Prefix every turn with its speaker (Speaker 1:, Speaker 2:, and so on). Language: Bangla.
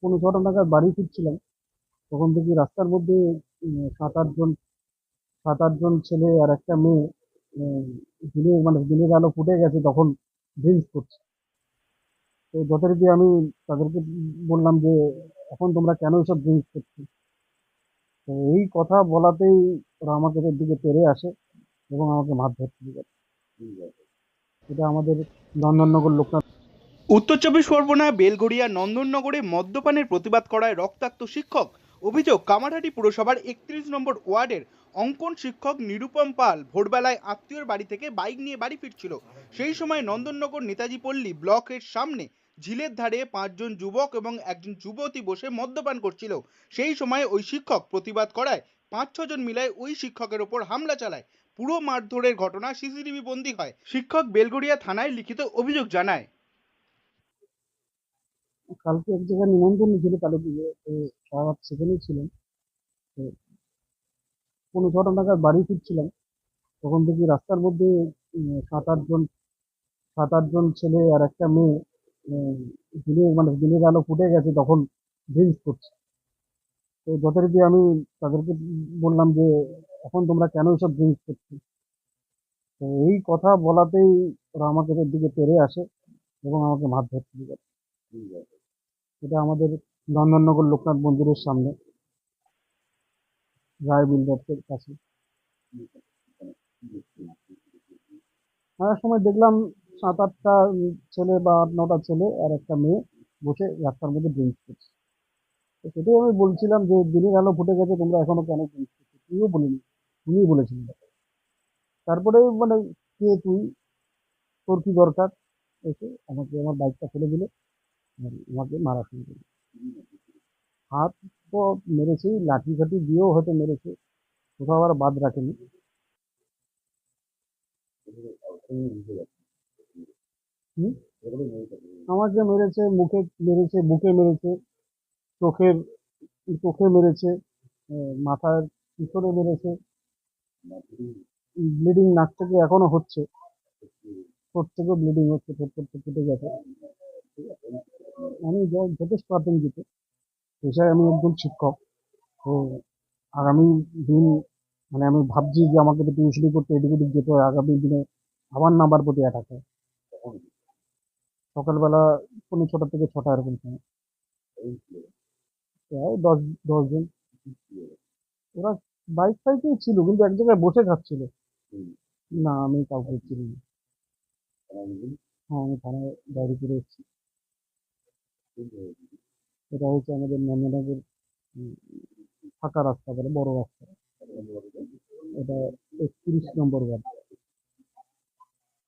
Speaker 1: পৌনে ছটা নাগাদ বাড়ি ফিরছিলাম। তখন দেখি রাস্তার মধ্যে সাত আটজন সাত আটজন ছেলে আর একটা মেয়ে দিনের মানে দিনের আলো ফুটে গেছে তখন ড্রিঙ্কস করছে। তো যথারীতি আমি তাদেরকে বললাম যে, এখন তোমরা কেন এসব ড্রিঙ্কস করছ? তো এই কথা বলাতেই ওরা আমাকে এদের দিকে তেড়ে আসে এবং আমাকে মারধর শুরু করে। এটা আমাদের নন্দননগর লোকনাথ
Speaker 2: উত্তর চব্বিশ পরগনা বেলগড়িয়া নন্দননগরে মদ্যপানের প্রতিবাদ করায় রক্তাক্ত শিক্ষক। অভিযোগ, কামারহাটি পুরসভার একত্রিশ নম্বর ওয়ার্ডের অঙ্কন শিক্ষক নিরুপম পাল ভোরবেলায় আত্মীয়র বাড়ি থেকে বাইক নিয়ে বাড়ি ফিরছিল। সেই সময় নন্দননগর নেতাজি পল্লী ব্লকের সামনে ঝিলের ধারে পাঁচজন যুবক এবং একজন যুবতী বসে মদ্যপান করছিল। সেই সময় ওই শিক্ষক প্রতিবাদ করায় পাঁচ ছজন মিলায় ওই শিক্ষকের ওপর হামলা চালায়। পুরো মারধরের ঘটনা সিসিটিভি বন্দী হয়। শিক্ষক বেলগড়িয়া থানায় লিখিত অভিযোগ জানায়।
Speaker 1: কালকে এক জায়গায় নিমন্ত্রণ ছিল কালী পুজো তো সারা সেখানেই ছিলেন তো পৌনে ছটা নাগাদ বাড়ি ফিরছিলাম। তখন দেখি রাস্তার মধ্যে সাত আটজন সাত আটজন ছেলে আর একটা মেয়ে দিনের মানে দিনের আলো ফুটে গেছে, তখন ড্রিঙ্কস করছে। তো যথারীতি আমি তাদেরকে বললাম যে, এখন তোমরা কেন এসব ড্রিঙ্কস করছ? তো এই কথা বলাতেই ওরা আমাকে দিকে তেড়ে আসে এবং আমাকে মারধর শুরু করে। এটা আমাদের নন্দননগর লোকনাথ মন্দিরের সামনে। রায় বিল্ডার্সের কাছে। আসার সময় দেখলাম সাত আটটা ছেলে বা আট নটা ছেলে আর একটা মেয়ে বসে রাস্তার মধ্যে ড্রিঙ্কস করছে তো সেটাই আমি বলছিলাম যে দিনের আলো ফুটে গেছে, তোমরা এখনও কেন ড্রিঙ্কস করছ তুইও বলিনি। তুমিই বলেছিলি। তারপরে মানে কে তুই? তোর কি দরকার? এসে আমাকে আমার বাইকটা ফেলে দিলে। আমাকে মারা শুরু করল। হাত তো মেরেছেই লাঠি ফাঠি দিয়েও হয়তো মেরেছে, কোথাও আবার বাদ রাখেনি। আমাকে মেরেছে, মুখে মেরেছে, বুকে মেরেছে, চোখের, চোখে মেরেছে মাথার পিছনে মেরেছে। ব্লিডিং নাক থেকে এখনও হচ্ছে। ঠোঁট থেকেও ব্লিডিং হচ্ছে, ঠোঁট ঠোঁট কেটে গেছে। আমি যথেষ্ট আতঙ্কিত। পেশায় আমি একজন শিক্ষক। তো আগামী দিন মানে আমি ভাবছি যে আমাকে তো টিউশনি করতে এদিক ওদিক যেতে হয়। আগামী দিনে আমার নাম্বার প্রতি অ্যাটাক হয়। সকালবেলা পৌনে ছটা থেকে ছটা এরকম সময়। প্রায় দশ দশজন ওরা বাইক ফাইকেই ছিল কিন্তু এক জায়গায় বসে খাচ্ছিল। না আমি কাউকে চিনি না। হ্যাঁ আমি থানায় ডায়েরি করে এসেছি। এটা হচ্ছে আমাদের নন্দনগর ফাঁকা রাস্তা বলে বড় রাস্তা। এটা একত্রিশ নম্বর ওয়ার্ড।